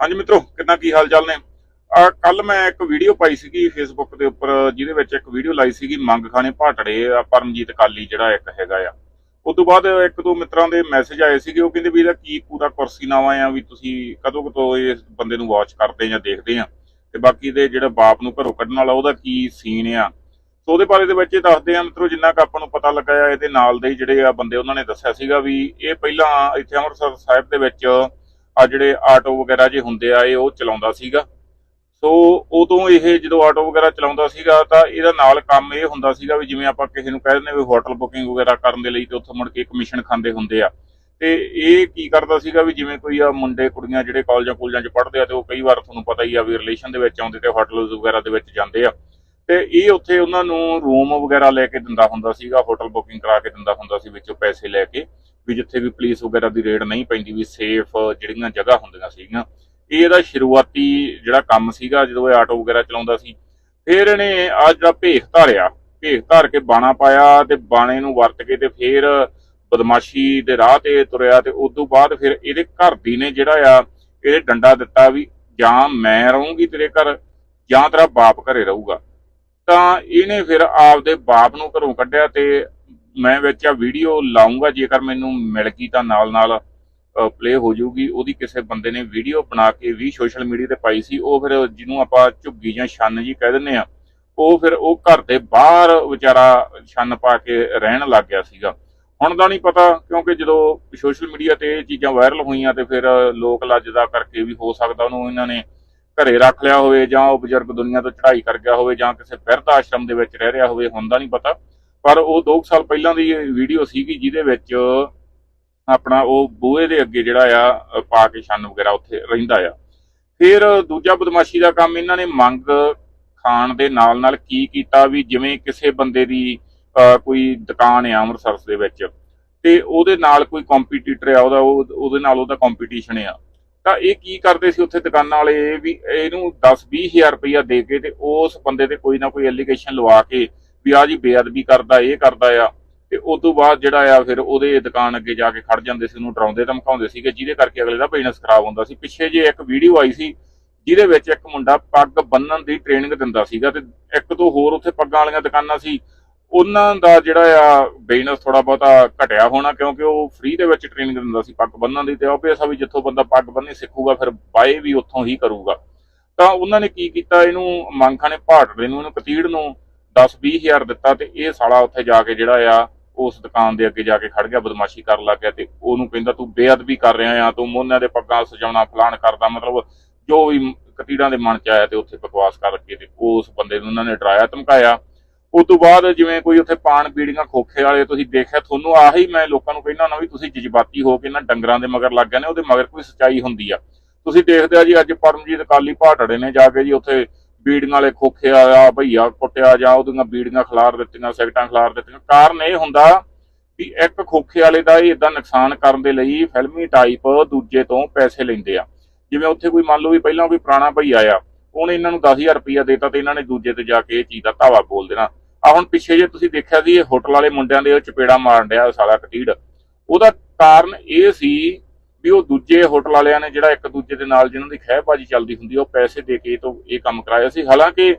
ਹਾਂਜੀ ਮਿੱਤਰੋ ਕਿੰਨਾ ਕੀ ਹਾਲ ਚਾਲ ਨੇ ਕੱਲ ਮੈਂ ਇੱਕ ਵੀਡੀਓ ਪਾਈ ਸੀਗੀ ਫੇਸਬੁੱਕ ਦੇ ਉੱਪਰ, ਜਿਹਦੇ ਵਿੱਚ ਇੱਕ ਵੀਡੀਓ ਲਾਈ ਸੀਗੀ ਮੰਗ ਖਾਣੇ ਭਾਟੜੇ ਪਰਮਜੀਤ ਕਾਲੀ ਜਿਹੜਾ ਇੱਕ ਹੈਗਾ ਆ। ਉਸ ਤੋਂ ਬਾਅਦ ਇੱਕ ਦੋ ਮਿੱਤਰਾਂ ਦੇ ਮੈਸੇਜ ਆਏ ਸੀਗੇ, ਉਹ ਕਹਿੰਦੇ ਵੀ ਇਹਦਾ ਕੀ ਪੂਰਾ ਕੁਰਸੀਨਾਮਾ ਆ, ਵੀ ਤੁਸੀਂ ਕਦੋਂ ਕਦੋਂ ਇਸ ਬੰਦੇ ਨੂੰ ਵਾਚ ਕਰਦੇ ਜਾਂ ਦੇਖਦੇ ਆ? ਤੇ ਬਾਕੀ ਦੇ ਜਿਹੜਾ ਬਾਪ ਨੂੰ ਘਰੋਂ ਕੱਢਣ ਵਾਲਾ, ਉਹਦਾ ਕੀ ਸੀਨ ਆ? ਸੋ ਉਹਦੇ ਬਾਰੇ ਦੇ ਵਿੱਚ ਇਹ ਦੱਸਦੇ ਆ ਮਿੱਤਰੋ, ਜਿੰਨਾ ਕੁ ਆਪਾਂ ਨੂੰ ਪਤਾ ਲੱਗਾ ਆ, ਇਹਦੇ ਨਾਲ ਦੇ ਜਿਹੜੇ ਆ ਬੰਦੇ, ਉਹਨਾਂ ਨੇ ਦੱਸਿਆ ਸੀਗਾ ਵੀ ਇਹ ਪਹਿਲਾਂ ਇੱਥੇ ਅੰਮ੍ਰਿਤਸਰ ਸਾਹਿਬ ਦੇ ਵਿੱਚ ਆ ਜਿਹੜੇ ਆਟੋ ਵਗੈਰਾ ਜੇ ਹੁੰਦੇ ਆ, ਇਹ ਉਹ ਚਲਾਉਂਦਾ ਸੀਗਾ। ਸੋ ਉਦੋਂ ਇਹ ਜਦੋਂ ਆਟੋ ਵਗੈਰਾ ਚਲਾਉਂਦਾ ਸੀਗਾ, ਤਾਂ ਇਹਦਾ ਨਾਲ ਕੰਮ ਇਹ ਹੁੰਦਾ ਸੀਗਾ ਵੀ ਜਿਵੇਂ ਆਪਾਂ ਕਿਸੇ ਨੂੰ ਕਹਿ ਦਿੰਦੇ ਵੀ ਹੋਟਲ ਬੁਕਿੰਗ ਵਗੈਰਾ ਕਰਨ ਦੇ ਲਈ ਤੇ ਉੱਥੋਂ ਮੁੜ ਕੇ ਕਮਿਸ਼ਨ ਖਾਂਦੇ ਹੁੰਦੇ ਆ। ਤੇ ਇਹ ਕੀ ਕਰਦਾ ਸੀਗਾ ਵੀ ਜਿਵੇਂ ਕੋਈ ਆ ਮੁੰਡੇ, ਕੁੜੀਆਂ ਜਿਹੜੇ ਕਾਲਜਾਂ ਕੁਲਜਾਂ 'ਚ ਪੜ੍ਹਦੇ ਆ ਤੇ ਉਹ ਕਈ ਵਾਰ ਤੁਹਾਨੂੰ ਪਤਾ ਹੀ ਆ ਵੀ ਰਿਲੇਸ਼ਨ ਦੇ ਵਿੱਚ ਆਉਂਦੇ ਤੇ ਹੋਟਲ ਵਗੈਰਾ ਦੇ ਵਿੱਚ ਜਾਂਦੇ ਆ। ਤੇ ਇਹ ਉੱਥੇ ਉਹਨਾਂ ਨੂੰ ਰੂਮ ਵਗੈਰਾ ਲੈ ਕੇ ਦਿੰਦਾ ਹੁੰਦਾ ਸੀਗਾ ਹੋਟਲ ਬੁਕਿੰਗ ਕਰਾ ਕੇ ਦਿੰਦਾ ਹੁੰਦਾ ਸੀ ਵਿੱਚੋਂ ਪੈਸੇ ਲੈ ਕੇ, ਵੀ ਜਿੱਥੇ ਵੀ ਪੁਲਿਸ ਵਗੈਰਾ ਦੀ ਰੇਡ ਨਹੀਂ ਪੈਂਦੀ ਵੀ ਸੇਫ ਜਿਹੜੀਆਂ ਜਗ੍ਹਾ ਹੁੰਦੀਆਂ ਸੀਗੀਆਂ। ਇਹ ਇਹਦਾ ਸ਼ੁਰੂਆਤੀ ਜਿਹੜਾ ਕੰਮ ਸੀਗਾ, ਜਦੋਂ ਇਹ ਆਟੋ ਵਗੈਰਾ ਚਲਾਉਂਦਾ ਸੀ, ਫਿਰ ਇਹਨੇ ਆ ਜਿਹੜਾ ਭੇਖ ਧਾਰਿਆ, ਭੇਖ ਧਾਰ ਕੇ ਬਾਣਾ ਪਾਇਆ ਤੇ ਬਾਣੇ ਨੂੰ ਵਰਤ ਕੇ ਤੇ ਫਿਰ ਬਦਮਾਸ਼ੀ ਦੇ ਰਾਹ ਤੇ ਤੁਰਿਆ ਤੇ ਉਸ ਤੋਂ ਬਾਅਦ ਫਿਰ ਇਹਦੇ ਘਰ ਦੀ ਨੇ ਜਿਹੜਾ ਆ, ਇਹਦੇ ਡੰਡਾ ਦਿੱਤਾ ਵੀ ਜਾਂ ਮੈਂ ਰਹੂੰਗੀ ਤੇਰੇ ਘਰ ਜਾਂ ਤੇਰਾ ਬਾਪ ਘਰੇ ਰਹੂਗਾ। ਤਾਂ ਇਹਨੇ ਫਿਰ ਆਪਦੇ ਬਾਪ ਨੂੰ ਘਰੋਂ ਕੱਢਿਆ ਤੇ ਮੈਂ ਵਿੱਚ ਆ ਵੀਡੀਓ ਲਾਉਂਗਾ, ਜੇਕਰ ਮੈਨੂੰ ਮਿਲ ਗਈ ਤਾਂ ਨਾਲ ਨਾਲ ਪਲੇ ਹੋ ਜਾਊਗੀ। ਉਹਦੀ ਕਿਸੇ ਬੰਦੇ ਨੇ ਵੀਡੀਓ ਬਣਾ ਕੇ ਵੀ ਸੋਸ਼ਲ ਮੀਡੀਆ ਤੇ ਪਾਈ ਸੀ, ਉਹ ਫਿਰ ਜਿਹਨੂੰ ਆਪਾਂ ਝੁੱਗੀ ਜਾਂ ਛੰਨ ਜੀ ਕਹਿ ਦਿੰਦੇ ਆ, ਉਹ ਫਿਰ ਉਹ ਘਰ ਦੇ ਬਾਹਰ ਵਿਚਾਰਾ ਛੰਨ ਪਾ ਕੇ ਰਹਿਣ ਲੱਗ ਗਿਆ ਸੀਗਾ। ਹੁਣ ਦਾ ਨਹੀਂ ਪਤਾ, ਕਿਉਂਕਿ ਜਦੋਂ ਸੋਸ਼ਲ ਮੀਡੀਆ ਤੇ ਇਹ ਚੀਜ਼ਾਂ ਵਾਇਰਲ ਹੋਈਆਂ ਤੇ ਫਿਰ ਲੋਕ ਲੱਜਦਾ ਕਰਕੇ ਵੀ ਹੋ ਸਕਦਾ ਉਹਨੂੰ ਇਹਨਾਂ ਨੇ ਘਰੇ ਰੱਖ ਲਿਆ ਹੋਵੇ ਜਾਂ ਉਹ ਬਜ਼ੁਰਗ ਦੁਨੀਆ ਤੋਂ ਚੜ੍ਹਾਈ ਕਰ ਗਿਆ ਹੋਵੇ ਜਾਂ ਕਿਸੇ ਬਿਰਧ ਆਸ਼ਰਮ ਦੇ ਵਿੱਚ ਰਹਿ ਰਿਹਾ ਹੋਵੇ, ਹੁੰਦਾ ਨਹੀਂ ਪਤਾ। ਪਰ ਉਹ 2 ਸਾਲ ਪਹਿਲਾਂ ਦੀ ਵੀਡੀਓ ਸੀਗੀ ਜਿਹਦੇ ਵਿੱਚ ਆਪਣਾ ਉਹ ਬੂਹੇ ਦੇ ਅੱਗੇ ਜਿਹੜਾ ਆ ਪਾ ਕੇ ਛੰਨ ਵਗੈਰਾ ਉੱਥੇ ਰਹਿੰਦਾ ਆ। ਫਿਰ ਦੂਜਾ ਬਦਮਾਸ਼ੀ ਦਾ ਕੰਮ ਇਹਨਾਂ ਨੇ ਮੰਗ ਖਾਣ ਦੇ ਨਾਲ ਨਾਲ ਕੀ ਕੀਤਾ ਵੀ ਜਿਵੇਂ ਕਿਸੇ ਬੰਦੇ ਦੀ ਕੋਈ ਦੁਕਾਨ ਆ ਅੰਮ੍ਰਿਤਸਰ ਦੇ ਵਿੱਚ ਤੇ ਉਹਦੇ ਨਾਲ ਕੋਈ ਕੰਪੀਟੀਟਰ ਆ, ਉਹਦਾ ਉਹਦੇ ਨਾਲ ਉਹਦਾ ਕੰਪੀਟੀਸ਼ਨ ਆ। ਤਾਂ ਇਹ ਕੀ ਕਰਦੇ ਸੀ ਉੱਥੇ ਦੁਕਾਨਾਂ ਵਾਲੇ? ਵੀ ਇਹਨੂੰ 10-20000 ਰੁਪਇਆ ਦੇ ਕੇ ਤੇ ਉਸ ਬੰਦੇ ਤੇ ਕੋਈ ਨਾ ਕੋਈ ਐਲੀਗੇਸ਼ਨ ਲਵਾ ਕੇ ਵੀ ਆ ਜੀ ਬੇਅਦਬੀ ਕਰਦਾ, ਇਹ ਕਰਦਾ ਆ। ਤੇ ਉਸ ਤੋਂ ਬਾਅਦ ਜਿਹੜਾ ਆ ਫਿਰ ਉਹਦੇ ਦੁਕਾਨ ਅੱਗੇ ਜਾ ਕੇ ਖੜ ਜਾਂਦੇ ਸੀ, ਉਹਨੂੰ ਡਰਾਉਂਦੇ ਧਮਕਾਉਂਦੇ ਸੀਗੇ, ਜਿਹਦੇ ਕਰਕੇ ਅਗਲੇ ਦਾ ਬਿਜ਼ਨਸ ਖਰਾਬ ਹੁੰਦਾ ਸੀ। ਪਿੱਛੇ ਜੇ ਇੱਕ ਵੀਡੀਓ ਆਈ ਸੀ, ਜਿਹਦੇ ਵਿੱਚ ਇੱਕ ਮੁੰਡਾ ਪੱਗ ਬੰਨਣ ਦੀ ਟ੍ਰੇਨਿੰਗ ਦਿੰਦਾ ਸੀਗਾ ਤੇ ਇੱਕ ਤੋਂ ਹੋਰ ਉੱਥੇ ਪੱਗਾਂ ਵਾਲੀਆਂ ਦੁਕਾਨਾਂ ਸੀ ਉਹਨਾਂ ਦਾ ਜਿਹੜਾ ਆ ਬਿਜ਼ਨਸ ਥੋੜਾ ਬਹੁਤਾ ਘਟਿਆ ਹੋਣਾ ਕਿਉਂਕਿ ਉਹ ਫ੍ਰੀ ਦੇ ਵਿੱਚ ਟ੍ਰੇਨਿੰਗ ਦਿੰਦਾ ਸੀ ਪੱਗ ਬੰਨਣ ਦੀ ਤੇ ਆਬਵੀਅਸ ਆ ਵੀ ਜਿੱਥੋਂ ਬੰਦਾ ਪੱਗ ਬੰਨ੍ਹਣੀ ਸਿੱਖੂਗਾ ਫਿਰ ਬਾਏ ਵੀ ਉੱਥੋਂ ਹੀ ਕਰੂਗਾ। ਤਾਂ ਉਹਨਾਂ ਨੇ ਕੀ ਕੀਤਾ ਇਹਨੂੰ ਮੰਗਾਂ ਨੇ ਭਾਟੜੇ ਨੂੰ, ਇਹਨੂੰ ਕਤੀੜ ਨੂੰ 10-20000 ਦਿੱਤਾ ਤੇ ਇਹ ਸਾਲਾ ਉੱਥੇ ਜਾ ਕੇ ਜਿਹੜਾ ਆ ਉਸ ਦੁਕਾਨ ਦੇ ਅੱਗੇ ਜਾ ਕੇ ਖੜ ਗਿਆ, ਬਦਮਾਸ਼ੀ ਕਰਨ ਲੱਗ ਗਿਆ ਤੇ ਉਹਨੂੰ ਕਹਿੰਦਾ ਤੂੰ ਬੇਅਦਬੀ ਕਰ ਰਿਹਾ ਆ, ਤੂੰ ਮੋਨਿਆਂ ਦੇ ਪੱਗਾਂ ਸਜਾਉਣਾ, ਫਲਾਣ ਕਰਦਾ, ਮਤਲਬ ਜੋ ਵੀ ਕਤੀੜਾਂ ਦੇ ਮਨ ਚ ਆਇਆ ਤੇ ਉੱਥੇ ਬਕਵਾਸ ਕਰਕੇ ਤੇ ਉਸ ਬੰਦੇ ਨੂੰ ਉਹਨਾਂ ਨੇ ਡਰਾਇਆ, ਧਮਕਾਇਆ। ਉਸ ਤੋਂ ਬਾਅਦ ਜਿਵੇਂ ਕੋਈ ਉੱਥੇ ਪਾਣ ਬੀੜੀਆਂ ਖੋਖੇ ਵਾਲੇ ਤੁਸੀਂ ਦੇਖਿਆ, ਤੁਹਾਨੂੰ ਆਹੀ ਮੈਂ ਲੋਕਾਂ ਨੂੰ ਕਹਿੰਦਾ ਨਾ ਵੀ ਤੁਸੀਂ ਜਜ਼ਬਾਤੀ ਹੋ ਕੇ ਨਾ ਡੰਗਰਾਂ ਦੇ ਮਗਰ ਲੱਗ ਗਏ ਨੇ ਉਹਦੇ ਮਗਰ ਕੋਈ ਸੱਚਾਈ ਹੁੰਦੀ ਆ। ਤੁਸੀਂ ਦੇਖਦੇ ਆ ਜੀ, ਅੱਜ ਪਰਮਜੀਤ ਕਾਲੀ ਭਾਟੜੇ ਨੇ ਜਾ ਕੇ ਜੀ ਉੱਥੇ ਬੀੜੀਆਂ ਵਾਲੇ ਖੋਖੇ ਆ ਭਈਆ ਕੁੱਟਿਆ ਜਾਂ ਉਹਦੀਆਂ ਬੀੜੀਆਂ ਖਿਲਾਰ ਦਿੱਤੀਆਂ ਸਿਗਟਾਂ ਖਿਲਾਰ ਦਿੱਤੀਆਂ। ਕਾਰਨ ਇਹ ਹੁੰਦਾ ਵੀ ਇੱਕ ਖੋਖੇ ਵਾਲੇ ਦਾ ਇਹ ਇਦਾਂ ਨੁਕਸਾਨ ਕਰਨ ਦੇ ਲਈ ਫਿਲਮੀ ਟਾਈਪ ਦੂਜੇ ਤੋਂ ਪੈਸੇ ਲੈਂਦੇ ਆ। ਜਿਵੇਂ ਉੱਥੇ ਕੋਈ ਮੰਨ ਲਓ ਵੀ ਪਹਿਲਾਂ ਕੋਈ ਪੁਰਾਣਾ ਭਈਆ ਆ, ਉਹਨੇ ਇਹਨਾਂ ਨੂੰ 10000 ਰੁਪਇਆ ਦੇਤਾ ਤੇ ਇਹਨਾਂ ਨੇ ਦੂਜੇ ਤੇ ਜਾ ਕੇ ਇਹ ਚੀਜ਼ ਦਾ ਧਾਵਾ ਬੋਲ ਦੇਣਾ। ਆ ਹੁਣ ਪਿੱਛੇ ਜੇ ਤੁਸੀਂ ਦੇਖਿਆ ਸੀ ਇਹ ਹੋਟਲ ਵਾਲੇ ਮੁੰਡਿਆਂ ਦੇ ਚਪੇੜਾ ਮਾਰਨ ਡਿਆ ਸਾਲਾ ਕਟੀੜ। ਉਹਦਾ ਕਾਰਨ ਇਹ ਸੀ ਵੀ ਉਹ ਦੂਜੇ ਹੋਟਲ ਵਾਲਿਆਂ ਨੇ ਜਿਹੜਾ ਇੱਕ ਦੂਜੇ ਦੇ ਨਾਲ ਜਿਹਨਾਂ ਦੀ ਖਹਿਬਾਜੀ ਚੱਲਦੀ ਹੁੰਦੀ ਉਹ ਪੈਸੇ ਦੇ ਕੇ ਤੋਂ ਇਹ ਕੰਮ ਕਰਾਇਆ ਸੀ। ਹਾਲਾਂਕਿ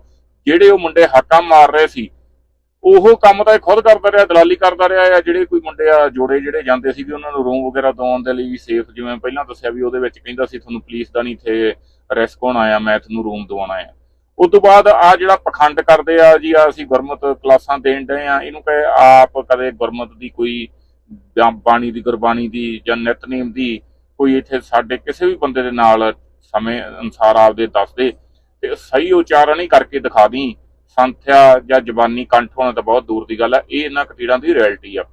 ਜਿਹੜੇ ਉਹ ਮੁੰਡੇ ਹਾਕਾ ਮਾਰ ਰਹੇ ਸੀ, ਉਹ ਕੰਮ ਤਾਂ ਇਹ ਖੁਦ ਕਰਦਾ ਰਿਹਾ, ਦਲਾਲੀ ਕਰਦਾ ਰਿਹਾ ਆ ਜਿਹੜੇ ਕੋਈ ਮੁੰਡੇ ਆ ਜੋੜੇ ਜਿਹੜੇ ਜਾਂਦੇ ਸੀ ਕਿ ਉਹਨਾਂ ਨੂੰ ਰੂਮ ਵਗੈਰਾ ਦਵਾਉਣ ਦੇ ਲਈ ਵੀ ਸੇਫ ਜਿਵੇਂ ਪਹਿਲਾਂ ਦੱਸਿਆ ਵੀ ਉਹਦੇ ਵਿੱਚ ਕਹਿੰਦਾ ਸੀ, ਤੁਹਾਨੂੰ ਪੁਲਿਸ ਦਾ ਨਹੀਂ ਇੱਥੇ ਰਿਸਕ ਹੋਣਾ ਆ ਮੈਂ ਤੁਹਾਨੂੰ ਰੂਮ ਦਵਾਉਣਾ ਆ ਉਸ ਤੋਂ ਬਾਅਦ ਆ ਜਿਹੜਾ ਪਖੰਡ ਕਰਦੇ ਆ ਜੀ, ਆ ਅਸੀਂ ਗੁਰਮਤ ਕਲਾਸਾਂ ਦੇਣ ਡਏ ਆ। ਇਹਨੂੰ ਕਹੇ ਆਪ ਕਦੇ ਗੁਰਮਤ ਦੀ ਕੋਈ ਬਾਣੀ ਦੀ, ਗੁਰਬਾਣੀ ਦੀ ਜਾਂ ਨਿਤਨੇਮ ਦੀ ਕੋਈ ਇੱਥੇ ਸਾਡੇ ਕਿਸੇ ਵੀ ਬੰਦੇ ਦੇ ਨਾਲ ਸਮੇਂ ਅਨਸਾਰ ਆਪਦੇ ਦੱਸਦੇ ਤੇ ਸਹੀ ਉਚਾਰਨ ਹੀ ਕਰਕੇ ਦਿਖਾ ਦੀ। ਸੰਥਿਆ ਜਾਂ ਜ਼ਬਾਨੀ ਕੰਠ ਹੋਣਾ ਤਾਂ ਬਹੁਤ ਦੂਰ ਦੀ ਗੱਲ ਆ, ਇਹ ਇਹਨਾਂ ਕਤੀੜਾਂ ਦੀ ਰਿਐਲਿਟੀ ਆ।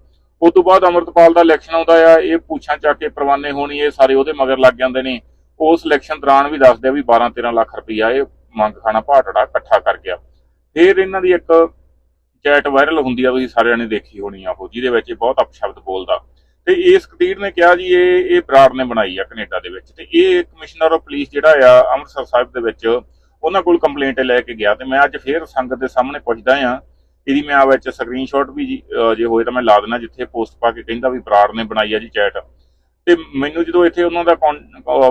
ਉਸ ਤੋਂ ਬਾਅਦ ਅਮਰਤਪਾਲ ਦਾ ਇਲੈਕਸ਼ਨ ਆਉਂਦਾ ਆ, ਇਹ ਪੂਛਾਂ ਚੱਕ ਕੇ ਪ੍ਰਵਾਨੇ ਹੋਣੀ, ਇਹ ਸਾਰੇ ਉਹਦੇ ਮਗਰ ਲੱਗ ਜਾਂਦੇ ਨੇ। ਉਸ ਇਲੈਕਸ਼ਨ ਦੌਰਾਨ ਵੀ ਦੱਸਦੇ ਆ ਵੀ 12 13 ਲੱਖ ਰੁਪਈਆ ਇਹ ਮੰਗ ਖਾਣਾ ਭਾਟੜਾ ਇਕੱਠਾ ਕਰ ਗਿਆ। ਫਿਰ ਇਹਨਾਂ ਦੀ ਇੱਕ ਚੈਟ ਵਾਇਰਲ ਹੁੰਦੀ ਆ ਤੁਸੀਂ ਸਾਰਿਆਂ ਨੇ ਦੇਖੀ ਹੋਣੀ ਆ ਉਹ, ਜਿਹਦੇ ਵਿੱਚ ਬਹੁਤ ਅਪਸ਼ਬਦ ਬੋਲਦਾ। ਤੇ ਇਸ ਕਤੀਰ ਨੇ ਕਿਹਾ ਜੀ, ਇਹ ਇਹ ਬਰਾੜ ਨੇ ਬਣਾਈ ਆ ਕੈਨੇਡਾ ਦੇ ਵਿੱਚ। ਤੇ ਇਹ ਕਮਿਸ਼ਨਰ ਆਫ ਪੁਲਿਸ ਜਿਹੜਾ ਆ, ਅੰਮ੍ਰਿਤਸਰ ਸਾਹਿਬ ਦੇ ਵਿੱਚ ਉਹਨਾਂ ਕੋਲ ਕੰਪਲੇਂਟ ਲੈ ਕੇ ਗਿਆ। ਤੇ ਮੈਂ ਅੱਜ ਫੇਰ ਸੰਗਤ ਦੇ ਸਾਹਮਣੇ ਪੁੱਛਦਾ ਆ, ਇਹਦੀ ਮੈਂ ਆ ਵਿੱਚ ਸਕਰੀਨਸ਼ਾਟ ਵੀ ਜੇ ਹੋਏ ਤਾਂ ਮੈਂ ਲਾ ਦੇਣਾ ਜਿੱਥੇ ਪੋਸਟ ਪਾ ਕੇ ਕਹਿੰਦਾ ਵੀ ਬਰਾੜ ਨੇ ਬਣਾਈ ਆ ਜੀ ਚੈਟ। ਤੇ ਮੈਨੂੰ ਜਦੋਂ ਇੱਥੇ ਉਹਨਾਂ ਦਾ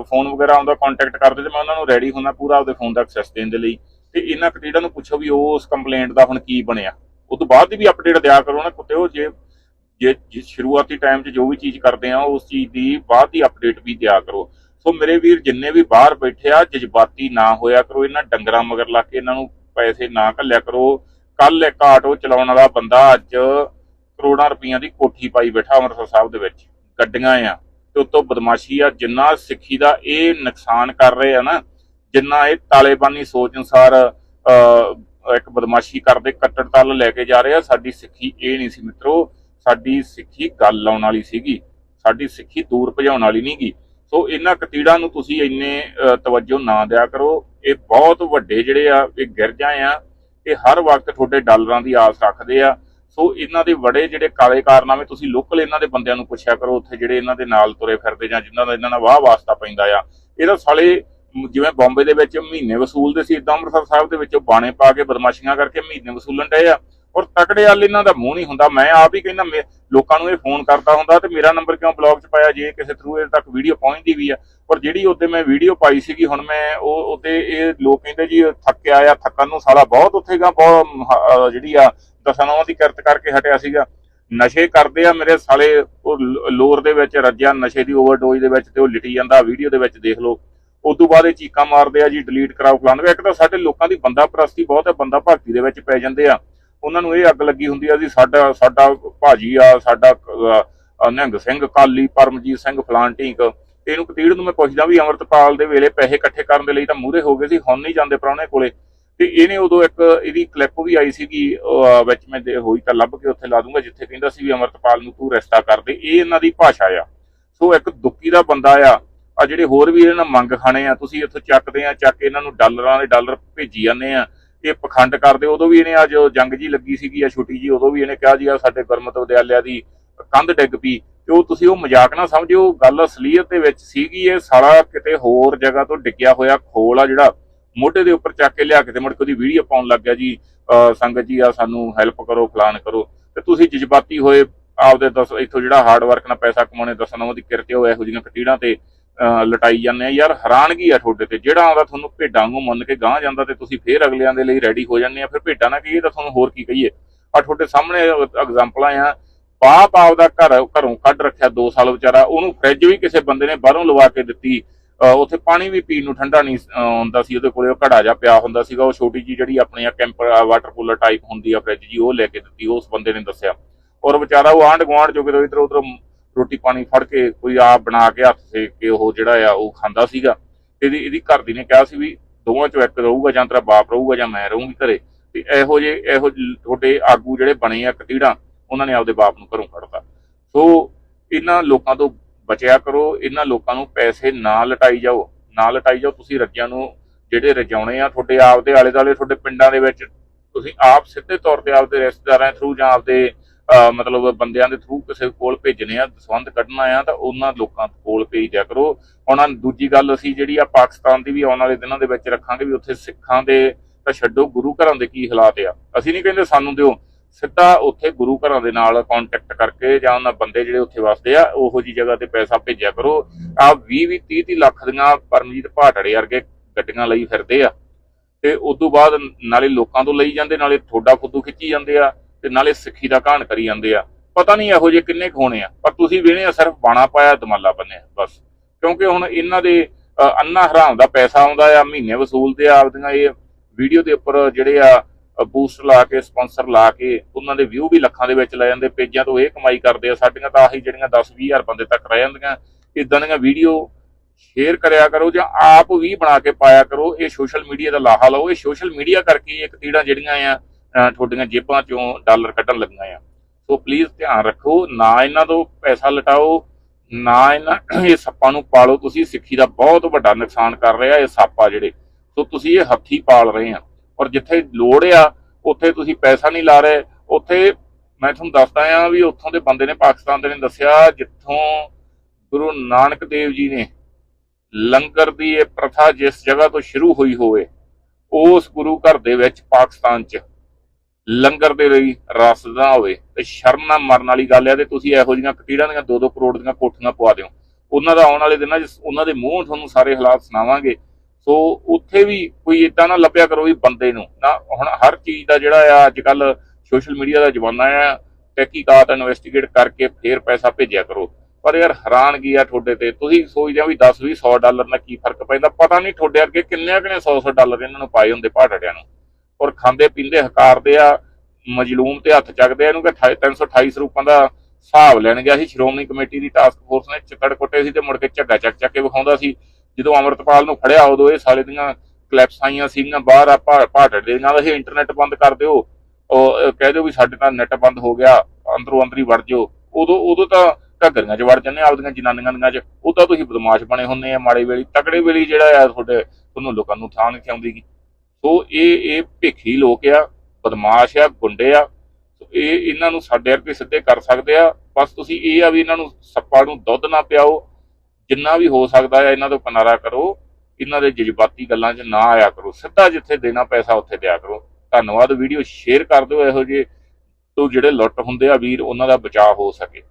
ਫੋਨ ਵਗੈਰਾ ਆਉਂਦਾ ਕੰਟੈਕਟ ਕਰਦੇ ਤੇ ਮੈਂ ਉਹਨਾਂ ਨੂੰ ਰੈਡੀ ਹੁੰਦਾ ਪੂਰਾ ਆਪਦੇ ਫੋਨ ਦਾ ਐਕਸੈਸ ਦੇਣ ਦੇ ਲਈ। ਤੇ ਇਹਨਾਂ ਕਤੀੜਾਂ ਨੂੰ ਪੁੱਛੋ ਵੀ ਉਸ ਕੰਪਲੇਂਟ ਦਾ ਹੁਣ ਕੀ ਬਣਿਆ। ਉਸ ਤੋਂ ਬਾਅਦ ਦੀ ਵੀ ਅਪਡੇਟ ਦਿਆ ਕਰੋ ਨਾ ਕੁੱਤੇ, ਉਹ ਜੇ ਜੇ ਸ਼ੁਰੂਆਤੀ ਟਾਈਮ 'ਚ ਜੋ ਵੀ ਚੀਜ਼ ਕਰਦੇ ਆ, ਉਸ ਚੀਜ਼ ਦੀ ਬਾਅਦ ਦੀ ਅਪਡੇਟ ਵੀ ਦਿਆ ਕਰੋ। ਸੋ ਮੇਰੇ ਵੀਰ ਜਿੰਨੇ ਵੀ ਬਾਹਰ ਬੈਠੇ ਆ, ਜਜ਼ਬਾਤੀ ਨਾ ਹੋਇਆ ਕਰੋ, ਇਹਨਾਂ ਡੰਗਰਾਂ ਮਗਰ ਲਾ ਕੇ ਇਹਨਾਂ ਨੂੰ ਪੈਸੇ ਨਾ ਘੱਲਿਆ ਕਰੋ। ਕੱਲ ਇੱਕ ਆਟੋ ਚਲਾਉਣ ਵਾਲਾ ਬੰਦਾ ਅੱਜ ਕਰੋੜਾਂ ਰੁਪਈਆਂ ਦੀ ਕੋਠੀ ਪਾਈ ਬੈਠਾ ਅੰਮ੍ਰਿਤਸਰ ਸਾਹਿਬ ਦੇ ਵਿੱਚ। ਗੱਡੀਆਂ ਆ। ਤੇ ਉਤੋਂ ਬਦਮਾਸ਼ੀ ਆ, ਜਿੰਨਾ ਸਿੱਖੀ ਦਾ ਇਹ ਨੁਕਸਾਨ ਕਰ ਰਹੇ ਆ ਨਾ, ਜਿੰਨਾ ਇਹ ਤਾਲਿਬਾਨੀ ਸੋਚ ਅਨੁਸਾਰ ਇੱਕ ਬਦਮਾਸ਼ੀ ਕਰਦੇ ਕੱਟੜ ਤਲ ਲੈ ਕੇ ਜਾ ਰਹੇ ਆ, ਸਾਡੀ ਸਿੱਖੀ ਇਹ ਨਹੀਂ ਸੀ ਮਿੱਤਰੋ, ਸਾਡੀ ਸਿੱਖੀ ਗੱਲ ਲਾਉਣ ਵਾਲੀ ਸੀਗੀ, ਸਾਡੀ ਸਿੱਖੀ ਦੂਰ ਭਜਾਉਣ ਵਾਲੀ ਨਹੀਂਗੀ ਸੋ ਇਹਨਾਂ ਕਤੀੜਾਂ ਨੂੰ ਤੁਸੀਂ ਇੰਨੇ ਤਵੱਜੋ ਨਾ ਦਿਆ ਕਰੋ, ਇਹ ਬਹੁਤ ਵੱਡੇ ਜਿਹੜੇ ਆ, ਇਹ ਗਿਰਜਾਂ ਆ, ਇਹ ਹਰ ਵਕਤ ਤੁਹਾਡੇ ਡਾਲਰਾਂ ਦੀ ਆਸ ਰੱਖਦੇ ਆ ਸੋ ਇਹਨਾਂ ਦੇ ਬੜੇ ਜਿਹੜੇ ਕਾਲੇ ਕਾਰਨਾਮੇ, ਤੁਸੀਂ ਲੋਕਲ ਇਹਨਾਂ ਦੇ ਬੰਦਿਆਂ ਨੂੰ ਪੁੱਛਿਆ ਕਰੋ, ਉੱਥੇ ਜਿਹੜੇ ਇਹਨਾਂ ਦੇ ਨਾਲ ਤੁਰੇ ਫਿਰਦੇ ਜਾਂ ਜਿਨ੍ਹਾਂ ਦਾ ਇਹਨਾਂ ਨਾਲ ਵਾਹ ਵਾਸਤਾ ਪੈਂਦਾ ਆ ਇਹਦਾ ਸਾਲੇ ਜਿਵੇਂ ਬੰਬੇ ਦੇ ਵਿੱਚ ਮਹੀਨੇ ਵਸੂਲਦੇ ਸੀ, ਇਦਾਂ ਅੰਮ੍ਰਿਤਸਰ ਸਾਹਿਬ ਦੇ ਵਿੱਚ ਬਾਣੇ ਪਾ ਕੇ ਬਦਮਾਸ਼ੀਆਂ ਕਰਕੇ ਮਹੀਨੇ ਵਸੂਲਣ ਡਏ ਆ, ਔਰ ਤਕੜੇ ਵਾਲ ਇਹਨਾਂ ਦਾ ਮੂੰਹ ਨਹੀਂ ਹੁੰਦਾ। ਮੈਂ ਆਪ ਹੀ ਕਹਿੰਦਾ, ਮੇ- ਲੋਕਾਂ ਨੂੰ ਇਹ ਫੋਨ ਕਰਦਾ ਹੁੰਦਾ ਤੇ ਮੇਰਾ ਨੰਬਰ ਕਿਉਂ ਬਲੌਗ 'ਚ ਪਾਇਆ? ਜੇ ਕਿਸੇ ਥਰੂ ਇਹ ਤੱਕ ਵੀਡੀਓ ਪਹੁੰਚਦੀ ਵੀ ਆ। ਪਰ ਜਿਹੜੀ ਉੱਤੇ ਮੈਂ ਵੀਡੀਓ ਪਾਈ ਸੀਗੀ, ਹੁਣ ਮੈਂ ਉਹ ਉੱਤੇ ਇਹ ਲੋਕ ਕਹਿੰਦੇ ਜੀ, ਥੱਕਿਆ ਆ, ਥੱਕਣ ਨੂੰ ਸਾਲਾ ਬਹੁਤ ਉੱਥੇ ਗਾ, ਬਹੁਤ ਜਿਹੜੀ ਆ ਦਸਾਂ ਦੀ ਕਿਰਤ ਕਰਕੇ ਹਟਿਆ ਸੀਗਾ। ਨਸ਼ੇ ਕਰਦੇ ਆ ਮੇਰੇ ਸਾਲੇ ਉਹ ਲੋਰ ਦੇ ਵਿੱਚ ਰੱਜਿਆ ਨਸ਼ੇ ਦੀ ਓਵਰਡੋਜ਼ ਦੇ ਵਿੱਚ ਤੇ ਉਹ ਲਿਟੀ ਜਾਂਦਾ ਵੀਡੀਓ ਦੇ ਵਿੱਚ ਦੇਖ ਲਓ। ਉਸ ਤੋਂ ਬਾਅਦ ਇਹ ਚੀਕਾਂ ਮਾਰਦੇ ਆ ਜੀ ਡਿਲੀਟ ਕਰਾਓ ਫਲਾਣ। ਇੱਕ ਤਾਂ ਸਾਡੇ ਲੋਕਾਂ ਦੀ ਬੰਦਾ ਪ੍ਰਸਤੀ ਬਹੁਤ ਹੈ ਬੰਦਾ ਭਗਤੀ ਦੇ ਵਿੱਚ ਪੈ ਜਾਂਦੇ ਆ। ਉਹਨਾਂ ਨੂੰ ਇਹ ਅੱਗ ਲੱਗੀ ਹੁੰਦੀ ਆ ਜੀ ਸਾਡਾ ਸਾਡਾ ਭਾਜੀ ਆ ਸਾਡਾ ਅਹ, ਨਿਹੰਗ ਸਿੰਘ ਕਾਲੀ ਪਰਮਜੀਤ ਸਿੰਘ ਫਲਾਣ ਢੀਂਕ। ਇਹਨੂੰ ਕਤੀੜ ਨੂੰ ਮੈਂ ਪੁੱਛਦਾ ਵੀ ਅਮਰਤਪਾਲ ਦੇ ਵੇਲੇ ਪੈਸੇ ਇਕੱਠੇ ਕਰਨ ਦੇ ਲਈ ਤਾਂ ਮੂਹਰੇ ਹੋ ਗਏ ਸੀ ਹੁਣ ਨਹੀਂ ਜਾਂਦੇ ਪ੍ਰਾਹੁਣੇ ਕੋਲੇ। ਤੇ ਇਹਨੇ ਉਦੋਂ ਇੱਕ ਇਹਦੀ ਕਲਿੱਪ ਵੀ ਆਈ ਸੀਗੀ ਅਹ, ਵਿੱਚ ਮੈਂ ਹੋਈ ਤਾਂ ਲੱਭ ਕੇ ਉੱਥੇ ਲਾ ਦੂੰਗਾ ਜਿੱਥੇ ਕਹਿੰਦਾ ਸੀ ਵੀ ਅਮਰਤਪਾਲ ਨੂੰ ਤੂੰ ਰਿਸ਼ਤਾ ਕਰ ਦੇ। ਇਹ ਇਹਨਾਂ ਦੀ ਭਾਸ਼ਾ ਆ। ਸੋ ਇੱਕ ਦੁੱਕੀ ਦਾ ਬੰਦਾ ਆ। ਆ ਜਿਹੜੇ ਹੋਰ ਵੀ ਇਹਨਾਂ ਮੰਗ ਖਾਣੇ ਆ ਤੁਸੀਂ ਇੱਥੋਂ ਚੱਕਦੇ ਆ ਚੱਕ ਕੇ ਇਹਨਾਂ ਨੂੰ ਡਾਲਰਾਂ ਦੇ ਡਾਲਰ ਭੇਜੀ ਜਾਂਦੇ ਆ। ਇਹ ਪਖੰਡ ਕਰਦੇ ਉਦੋਂ ਵੀ ਇਹਨੇ ਅੱਜ ਜੰਗ ਜੀ ਲੱਗੀ ਸੀਗੀ ਆ ਛੁੱਟੀ ਜੀ ਉਦੋਂ ਵੀ ਇਹਨੇ ਕਿਹਾ ਜੀ ਆ ਸਾਡੇ ਗੁਰਮਤਿ ਵਿਦਿਆਲਿਆ ਦੀ ਕੰਧ ਡਿੱਗ ਪਈ। ਤੇ ਉਹ ਤੁਸੀਂ ਉਹ ਮਜ਼ਾਕ ਨਾ ਸਮਝਿਓ ਗੱਲ ਅਸਲੀਅਤ ਦੇ ਵਿੱਚ ਸੀਗੀ ਇਹ ਸਾਲਾ ਕਿਤੇ ਹੋਰ ਜਗ੍ਹਾ ਤੋਂ ਡਿੱਗਿਆ ਹੋਇਆ ਖੋਲ ਆ ਜਿਹੜਾ ਮੋਢੇ ਦੇ ਉੱਪਰ ਚੱਕ ਕੇ ਲਿਆ ਕੇ ਤੇ ਮੁੜ ਕੇ ਉਹਦੀ ਵੀਡੀਓ ਪਾਉਣ ਲੱਗ ਗਿਆ ਜੀ ਸੰਗਤ ਜੀ ਆ ਸਾਨੂੰ ਹੈਲਪ ਕਰੋ, ਫਲਾਨ ਕਰੋ। ਤੇ ਤੁਸੀਂ ਜਜ਼ਬਾਤੀ ਹੋਏ, ਆਪਦੇ ਦਸ, ਇੱਥੋਂ ਜਿਹੜਾ ਹਾਰਡ ਵਰਕ ਨਾਲ ਪੈਸਾ ਕਮਾਉਣੇ, ਦਸਣਾ ਉਹਦੀ ਕਿਰਤੇ ਹੋ ਇਹੋ ਜਿਹੀਆਂ ਕਟੀੜਾਂ ਤੇ ਲਟਾਈ ਜਾਂਦੇ ਆ। ਯਾਰ ਹੈਰਾਨਗੀ ਆ ਤੁਹਾਡੇ ਤੇ। ਜਿਹੜਾ ਆਉਂਦਾ ਤੁਹਾਨੂੰ ਭੇਡਾਂ ਨੂੰ ਮੰਨ ਕੇ ਗਾਂਹ ਜਾਂਦਾ ਤੇ ਤੁਸੀਂ ਫੇਰ ਅਗਲਿਆਂ ਦੇ ਲਈ ਰੈਡੀ ਹੋ ਜਾਂਦੇ ਆ। ਫਿਰ ਭੇਡਾਂ ਨਾ ਕਹੀਏ ਤਾਂ ਤੁਹਾਨੂੰ ਹੋਰ ਕੀ ਕਹੀਏ। ਆ ਤੁਹਾਡੇ ਸਾਹਮਣੇ ਐਗਜ਼ਾਮਪਲਾਂ ਆ। ਪਾਪ ਆਪਦਾ ਘਰ, ਘਰੋਂ ਕੱਢ ਰੱਖਿਆ 2 ਸਾਲ ਵਿਚਾਰਾ। ਉਹਨੂੰ ਫ੍ਰਿਜ ਵੀ ਕਿਸੇ ਬੰਦੇ ਨੇ ਬਾਹਰੋਂ ਲਵਾ ਕੇ ਦਿੱਤੀ। ਉੱਥੇ ਪਾਣੀ ਵੀ ਪੀਣ ਨੂੰ ਠੰਡਾ ਨਹੀਂ ਹੁੰਦਾ ਸੀ, ਉਹਦੇ ਕੋਲੇ ਉਹ ਘੜਾ ਜਿਹਾ ਪਿਆ ਹੁੰਦਾ ਸੀਗਾ, ਉਹ ਛੋਟੀ ਜੀ ਜਿਹੜੀ ਆਪਣੀ ਆ ਕੈਂਪਰ ਵਾਟਰ ਕੂਲਰ ਟਾਈਪ ਹੁੰਦੀ ਆ ਫ੍ਰਿਜ ਜੀ ਉਹ ਲੈ ਕੇ ਦਿੱਤੀ, ਉਸ ਬੰਦੇ ਨੇ ਦੱਸਿਆ। ਔਰ ਵਿਚਾਰਾ ਉਹ ਆਂਢ ਗੁਆਂਢ ਜੋ ਕਿਤੇ ਇਧਰ ਉਧਰ ਰੋਟੀ ਪਾਣੀ ਫੜ ਕੇ ਕੋਈ ਆਪ ਬਣਾ ਕੇ ਹੱਥ ਸੇਕ ਕੇ ਉਹ ਜਿਹੜਾ ਆ, ਉਹ ਖਾਂਦਾ ਸੀਗਾ। ਤੇ ਇਹਦੀ ਇਹਦੀ ਘਰ ਦੀ ਨੇ ਕਿਹਾ ਸੀ ਵੀ ਦੋਵਾਂ ਚੋਂ ਇੱਕ ਰਹੂਗਾ, ਜਾਂ ਤੇਰਾ ਬਾਪ ਰਹੂਗਾ, ਜਾਂ ਮੈਂ ਰਹੂੰਗੀ ਘਰੇ। ਤੇ ਇਹੋ ਜੇ, ਇਹੋ ਜਿਹੇ ਤੁਹਾਡੇ ਆਗੂ ਜਿਹੜੇ ਬਣੇ ਆ ਕਤੀੜਾਂ, ਉਹਨਾਂ ਨੇ ਆਪਦੇ ਬਾਪ ਨੂੰ ਘਰੋਂ ਕੱਢਤਾ। ਸੋ ਇਹਨਾਂ ਲੋਕਾਂ ਤੋਂ ਬਚਿਆ ਕਰੋ, ਇਹਨਾਂ ਲੋਕਾਂ ਨੂੰ ਪੈਸੇ ਨਾ ਲਟਾਈ ਜਾਓ। ਨਾ ਲਟਾਈ ਜਾਓ, ਤੁਸੀਂ ਰੱਜਿਆਂ ਨੂੰ ਜਿਹੜੇ ਰਜਾਉਣੇ ਆ, ਤੁਹਾਡੇ ਆਪਦੇ ਆਲੇ ਦੁਆਲੇ ਤੁਹਾਡੇ ਪਿੰਡਾਂ ਦੇ ਵਿੱਚ, ਤੁਸੀਂ ਆਪ ਸਿੱਧੇ ਤੌਰ ਤੇ ਆਪਦੇ ਰਿਸ਼ਤੇਦਾਰਾਂ ਥਰੂ ਜਾਂ ਆਪਦੇ ਮਤਲਬ ਬੰਦਿਆਂ ਦੇ ਥਰੂ ਕਿਸੇ ਕੋਲ ਭੇਜਣੇ ਆ ਦਸਵੰਧ ਕੱਢਣਾ ਆ, ਤਾਂ ਉਹਨਾਂ ਲੋਕਾਂ ਕੋਲ ਭੇਜ ਦਿਆ ਕਰੋ। ਹੁਣ ਦੂਜੀ ਗੱਲ ਅਸੀਂ ਜਿਹੜੀ ਆ ਪਾਕਿਸਤਾਨ ਦੀ ਵੀ ਆਉਣ ਵਾਲੇ ਦਿਨਾਂ ਦੇ ਵਿੱਚ ਰੱਖਾਂਗੇ, ਵੀ ਉੱਥੇ ਸਿੱਖਾਂ ਦੇ ਤਾਂ ਛੱਡੋ, ਗੁਰੂ ਘਰਾਂ ਦੇ ਕੀ ਹਾਲਾਤ ਆ। ਅਸੀਂ ਨਹੀਂ ਕਹਿੰਦੇ ਸਾਨੂੰ ਦਿਓ। ਸਿੱਧਾ ਉੱਥੇ ਗੁਰੂ ਘਰਾਂ ਦੇ ਨਾਲ ਕੰਟੈਕਟ ਕਰਕੇ ਜਾਂ ਉਹਨਾਂ ਬੰਦੇ ਜਿਹੜੇ ਉੱਥੇ ਵਸਦੇ ਆ, ਉਹੋ ਜੀ ਜਗ੍ਹਾ ਤੇ ਪੈਸਾ ਭੇਜਿਆ ਕਰੋ। ਆ 20 20 30 30 ਲੱਖ ਦੀਆਂ ਪਰਮਜੀਤ ਭਾਟੜੇ ਵਰਗੇ ਗੱਡੀਆਂ ਲਈ ਫਿਰਦੇ ਆ। ਤੇ ਉਸ ਤੋਂ ਬਾਅਦ ਨਾਲੇ ਲੋਕਾਂ ਤੋਂ ਲਈ ਜਾਂਦੇ, ਨਾਲੇ ਥੋੜਾ ਫੁੱਦੂ ਖਿੱਚੀ ਜਾਂਦੇ ਆ, ਤੇ ਨਾਲੇ ਸਿੱਖੀ ਦਾ ਘਾਣ ਕਰੀ ਜਾਂਦੇ ਆ। ਪਤਾ ਨਹੀਂ ਇਹੋ ਜਿਹੇ ਕਿੰਨੇ ਕੁ ਹੋਣੇ ਆ, ਪਰ ਤੁਸੀਂ ਵੇਣੇ ਆ, ਸਿਰਫ ਬਾਣਾ ਪਾਇਆ ਦਮਾਲਾ ਬੰਨਿਆ, ਬਸ। ਕਿਉਂਕਿ ਹੁਣ ਇਹਨਾਂ ਦੇ ਅੰਨਾ ਹਰਾਮ ਦਾ ਪੈਸਾ ਆਉਂਦਾ ਆ, ਮਹੀਨੇ ਵਸੂਲਦੇ ਆ ਆਪਦੀਆਂ ਇਹ, ਵੀਡੀਓ ਦੇ ਉੱਪਰ ਜਿਹੜੇ ਆ ਬੂਸਟ ਲਾ ਕੇ, ਸਪਾਂਸਰ ਲਾ ਕੇ, ਉਹਨਾਂ ਦੇ ਵਿਊ ਵੀ ਲੱਖਾਂ ਦੇ ਵਿੱਚ ਲੈ ਜਾਂਦੇ, ਪੇਜਾਂ ਤੋਂ ਇਹ ਕਮਾਈ ਕਰਦੇ ਆ, ਸਾਡੀਆਂ ਤਾਂ ਆਹੀ ਜਿਹੜੀਆਂ 10 20000 ਬੰਦੇ ਤੱਕ ਰਹਿ ਜਾਂਦੀਆਂ। ਇਦਾਂ ਦੀਆਂ ਵੀਡੀਓ ਸ਼ੇਅਰ ਕਰਿਆ ਕਰੋ ਜਾਂ ਆਪ ਵੀ ਬਣਾ ਕੇ ਪਾਇਆ ਕਰੋ, ਇਹ ਸੋਸ਼ਲ ਮੀਡੀਆ ਦਾ ਲਾਹਾ ਲਓ। ਇਹ ਸੋਸ਼ਲ ਮੀਡੀਆ ਕਰਕੇ ਇੱਕ ਤੀੜਾਂ ਜਿਹੜੀਆਂ ਆ ਤੁਹਾਡੀਆਂ ਜੇਬਾਂ ਚੋਂ ਡਾਲਰ ਕੱਢਣ ਲੱਗੀਆਂ ਆ। ਸੋ ਪਲੀਜ਼ ਧਿਆਨ ਰੱਖੋ, ਨਾ ਇਹਨਾਂ ਤੋਂ ਪੈਸਾ ਲਟਾਓ, ਨਾ ਇਹਨਾਂ ਇਹ ਸੱਪਾਂ ਨੂੰ ਪਾਲੋ। ਤੁਸੀਂ ਸਿੱਖੀ ਦਾ ਬਹੁਤ ਵੱਡਾ ਨੁਕਸਾਨ ਕਰ ਰਿਹਾ ਇਹ ਸੱਪ ਆ ਜਿਹੜੇ। ਸੋ ਤੁਸੀਂ ਇਹ ਹੱਥੀ ਪਾਲ ਰਹੇ ਆ। ਔਰ ਜਿੱਥੇ ਲੋੜ ਆ, ਉੱਥੇ ਤੁਸੀਂ ਪੈਸਾ ਨਹੀਂ ਲਾ ਰਹੇ। ਉੱਥੇ ਮੈਂ ਤੁਹਾਨੂੰ ਦੱਸਦਾ ਆ ਵੀ ਉੱਥੋਂ ਦੇ ਬੰਦੇ ਨੇ ਪਾਕਿਸਤਾਨ ਦੇ ਨੇ ਦੱਸਿਆ, ਜਿੱਥੋਂ ਗੁਰੂ ਨਾਨਕ ਦੇਵ ਜੀ ਨੇ ਲੰਗਰ ਦੀ ਇਹ ਪ੍ਰਥਾ ਜਿਸ ਜਗ੍ਹਾ ਤੋਂ ਸ਼ੁਰੂ ਹੋਈ ਹੋਵੇ, ਉਸ ਗੁਰੂ ਘਰ ਦੇ ਵਿੱਚ ਪਾਕਿਸਤਾਨ 'ਚ ਲੰਗਰ ਦੇ ਲਈ ਰਸ ਨਾ ਹੋਵੇ। ਤੇ ਸ਼ਰਮ ਨਾ ਮਰਨ ਵਾਲੀ ਗੱਲ ਹੈ ਤੇ ਤੁਸੀਂ ਇਹੋ ਜਿਹੀਆਂ ਕਤੀੜਾਂ ਦੀਆਂ 2-2 ਕਰੋੜ ਦੀਆਂ ਕੋਠੀਆਂ ਪਵਾ ਦਿਓ। ਉਹਨਾਂ ਦਾ ਆਉਣ ਵਾਲੇ ਦਿਨਾਂ 'ਚ ਉਹਨਾਂ ਦੇ ਮੂੰਹ ਤੁਹਾਨੂੰ ਸਾਰੇ ਹਾਲਾਤ ਸੁਣਾਵਾਂਗੇ। ਸੋ ਉੱਥੇ ਵੀ ਕੋਈ ਇਦਾਂ ਨਾ ਲੱਭਿਆ ਕਰੋ ਵੀ ਬੰਦੇ ਨੂੰ। ਨਾ, ਹੁਣ ਹਰ ਚੀਜ਼ ਦਾ ਜਿਹੜਾ ਆ ਅੱਜ ਕੱਲ ਸੋਸ਼ਲ ਮੀਡੀਆ ਦਾ ਜ਼ਮਾਨਾ ਆ, ਤਹਿਕੀਕਾਤ ਇਨਵੈਸਟੀਗੇਟ ਕਰਕੇ ਫੇਰ ਪੈਸਾ ਭੇਜਿਆ ਕਰੋ। ਪਰ ਯਾਰ ਹੈਰਾਨਗੀ ਆ ਤੁਹਾਡੇ ਤੇ। ਤੁਸੀਂ ਸੋਚਦੇ ਆ ਵੀ 10 20 100 ਡਾਲਰ ਨਾਲ ਕੀ ਫ਼ਰਕ ਪੈਂਦਾ? ਪਤਾ ਨਹੀਂ ਤੁਹਾਡੇ ਅੱਗੇ ਕਿੰਨੇ ਕਿੰਨੇ 100 100 ਡਾਲਰ ਇਹਨਾਂ ਨੂੰ ਪਾਏ ਹੁੰਦੇ ਭਾਟੜਿਆਂ ਨੂੰ। ਔਰ ਖਾਂਦੇ, ਪੀਂਦੇ, ਹਕਾਰਦੇ ਆ, ਮਜਲੂਮ ਤੇ ਹੱਥ ਚੱਕਦੇ ਆ, ਇਹਨੂੰ ਕਿ 328 ਸਰੂਪਾਂ ਦਾ ਹਿਸਾਬ ਲੈਣ ਗਿਆ ਸੀ। ਸ਼੍ਰੋਮਣੀ ਕਮੇਟੀ ਦੀ ਟਾਸਕ ਫੋਰਸ ਨੇ ਚਿੱਤੜ ਕੁੱਟੇ ਸੀ ਤੇ ਮੁੜ ਕੇ ਝੱਗਾ ਚੱਕ ਚੱਕ ਕੇ ਵਿਖਾਉਂਦਾ ਸੀ। ਜਦੋਂ ਅਮਰਤਪਾਲ ਨੂੰ ਫੜਿਆ ਉਦੋਂ ਇਹ ਸਾਲੇ ਦੀਆਂ ਕਲੈਪਸ ਆਈਆਂ ਸੀਗੀਆਂ, ਬਾਹਰ ਆ ਭਾਟੜ ਦੇ ਨਾਲ ਇਹ ਇੰਟਰਨੈਟ ਬੰਦ ਕਰ ਦਿਓ। ਉਹ ਕਹਿ ਦਿਓ ਵੀ ਸਾਡੇ ਤਾਂ ਨੈਟ ਬੰਦ ਹੋ ਗਿਆ, ਅੰਦਰੋਂ ਅੰਦਰ ਹੀ ਵੜ ਜਾਓ। ਉਦੋਂ ਉਦੋਂ ਤਾਂ ਘੱਗਰੀਆਂ 'ਚ ਵੜ ਜਾਂਦੇ ਆਪਦੀਆਂ ਜਨਾਨੀਆਂ ਦੀਆਂ 'ਚ। ਉਦੋਂ ਤੁਸੀਂ ਬਦਮਾਸ਼ ਬਣੇ ਹੁੰਨੇ ਆ ਮਾੜੇ ਵੇਲੇ। ਤਕੜੇ ਵੇਲੇ ਜਿਹੜਾ ਆ ਤੁਹਾਡੇ, ਤੁਹਾਨੂੰ ਲੋਕਾਂ ਨੂੰ ਥਾਂ ਨਹੀਂ ਆਉਂਦੀਗੀ ਸੋ ਇਹ ਇਹ ਭਿੱਖੀ ਲੋਕ ਆ, ਬਦਮਾਸ਼ ਆ, ਗੁੰਡੇ ਆ। ਇਹ ਇਹਨਾਂ ਨੂੰ ਸਾਡੇ ਵਰਗੇ ਸਿੱਧੇ ਕਰ ਸਕਦੇ ਆ। ਬਸ ਤੁਸੀਂ ਇਹ ਆ ਵੀ ਇਹਨਾਂ ਨੂੰ ਸੱਪਾਂ ਨੂੰ ਦੁੱਧ ਨਾ ਪਿਆਓ। ਜਿੰਨਾ ਵੀ ਹੋ ਸਕਦਾ ਹੈ, ਇਹਨਾਂ ਤੋਂ ਕਿਨਾਰਾ ਕਰੋ, ਇਹਨਾਂ ਦੇ ਜਜ਼ਬਾਤੀ ਗੱਲਾਂ 'ਚ ਨਾ ਆਇਆ ਕਰੋ, ਸਿੱਧਾ ਜਿੱਥੇ ਦੇਣਾ ਪੈਸਾ ਉੱਥੇ ਦਿਆ ਕਰੋ। ਧੰਨਵਾਦ, ਵੀਡੀਓ ਸ਼ੇਅਰ ਕਰ ਦਿਓ ਇਹੋ ਜਿਹੇ ਤੋਂ ਜਿਹੜੇ ਲੁੱਟ ਹੁੰਦੇ ਆ ਵੀਰ, ਉਹਨਾਂ ਦਾ ਬਚਾਅ ਹੋ ਸਕੇ।